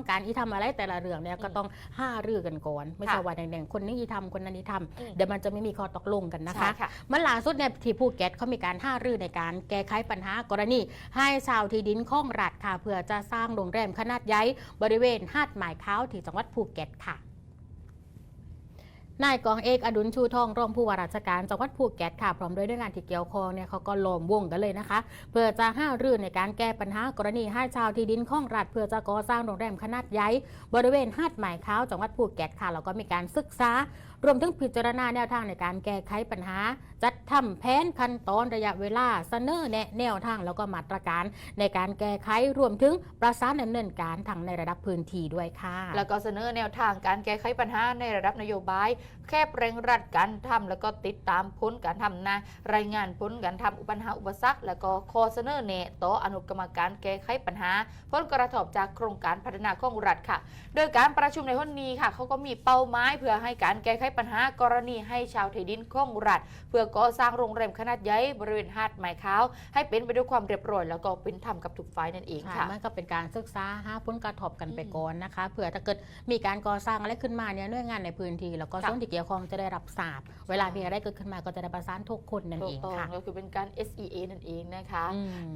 ต้องการอีทำอะไรแต่ละเรื่องเนี่ยก็ต้องห้ารือกันก่อน ไม่ใช่ค่ะว่าแดงๆคนนี้อีทำคนนั้นอีทอืมำเดี๋ยวมันจะไม่มีข้อตกลงกันนะคะใช่ค่ะเมื่อล่าสุดเนี่ยที่ภูเก็ตเขามีการห้ารือในการแก้ไขปัญหากรณี ให้ชาวที่ดินข้องรัฐค่ะเพื่อจะสร้างโรงแรมขนาดใหญ่บริเวณหาดหมายค้าวที่จังหวัดภูเก็ตค่ะ นายกองเอกอดุลชูทองรองผู้ว่าราชการจังหวัดภูเก็ตค่ะพร้อมด้วยหน่วยงานที่เกี่ยวข้องเนี่ยเขาก็ล้อมวงกันเลยนะคะ เพื่อจะห้ารือในการแก้ปัญหากรณีให้ชาวที่ดินข้องรัฐเพื่อจะก่อสร้างโรงแรมขนาดใหญ่บริเวณหาดหมายค้าวจังหวัดภูเก็ตค่ะแล้วก็มีการศึกษารวมถึงพิจารณาแนวทางในการแก้ไขปัญหา จัดทำแผนขั้นตอนระยะเวลาเสนอแนะแนวทางแล้วก็มาตรการในการแก้ไขรวมถึงประสานดำเนินการทางในระดับพื้นที่ด้วยค่ะ แล้วก็เสนอแนวทางการแก้ไขปัญหาในระดับนโยบายแค่เร่งรัดการทำแล้วก็ติดตามผลการทำนะรายงานผลการทำอุปัญหาอุปสรรค แล้วก็ข้อเสนอแนะต่ออนุกรรมการแก้ไขปัญหาผลกระทบจากโครงการพัฒนาของรัฐค่ะ โดยการประชุมในวันนี้ค่ะเขาก็มีเป้าหมายเพื่อให้การแก้ไขปัญหากรณีให้ชาวไทดินของรัฐเพื่อก่อสร้างโรงแรมขนาดใหญ่บริเวณหาดหมายค้าว ให้เป็นไปด้วยความเรียบร้อยแล้วก็เป็นธรรมกับทุกฝ่ายนั่นเองค่ะมันก็เป็นการศึกษาหาผลกระทบกันไปก่อนนะคะเผื่อถ้าเกิดมีการก่อสร้างอะไรขึ้นมาเนี่ยหน่วยงานในพื้นที่แล้วก็ส่วนที่เกี่ยวข้องจะได้รับทราบ เวลามีอะไรเกิดขึ้นมาก็จะได้ประสานทุกคนนั่นถูเอกงต้องค่ะ ก็คือเป็นการ SEA นั่นเองนะคะ อืม